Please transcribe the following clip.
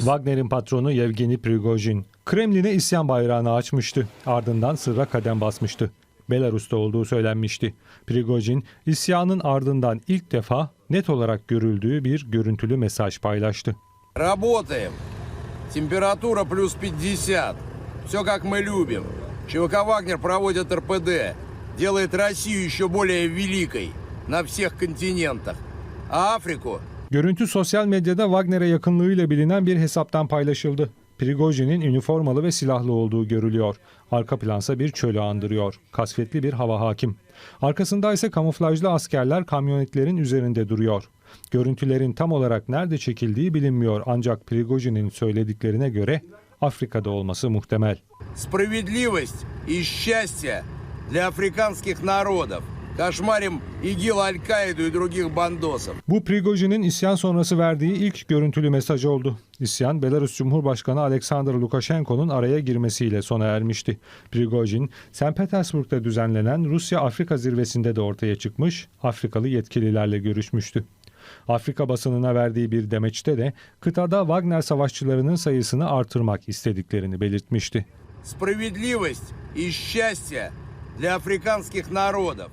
Wagner'in patronu Yevgeni Prigojin, Kremlin'e isyan bayrağını açmıştı. Ardından sırra kadem basmıştı. Belarus'ta olduğu söylenmişti. Prigojin, isyanın ardından ilk defa net olarak görüldüğü bir görüntülü mesaj paylaştı. Работаем. Температура плюс 50. Все как мы любим. ЧВК «Вагнер» проводит РПД. Делает Россию еще более великой на всех континентах. А Африку Görüntü sosyal medyada Wagner'e yakınlığıyla bilinen bir hesaptan paylaşıldı. Prigojin'in üniformalı ve silahlı olduğu görülüyor. Arka plansa bir çölü andırıyor. Kasvetli bir hava hakim. Arkasında ise kamuflajlı askerler kamyonetlerin üzerinde duruyor. Görüntülerin tam olarak nerede çekildiği bilinmiyor ancak Prigojin'in söylediklerine göre Afrika'da olması muhtemel. справедливость и счастье для африканских народов. Кошмарим ИГИЛ, Аль-Каиду и других бандосов. Bu Prigojin'in isyan sonrası verdiği ilk görüntülü mesaj oldu. İsyan Belarus Cumhurbaşkanı Alexander Lukashenko'nun araya girmesiyle sona ermişti. Prigojin, St. Petersburg'da düzenlenen Rusya-Afrika zirvesinde de ortaya çıkmış, Afrikalı yetkililerle görüşmüştü. Afrika basınına verdiği bir demeçte de kıtada Wagner savaşçılarının sayısını artırmak istediklerini belirtmişti. Справедливость и счастье для африканских народов.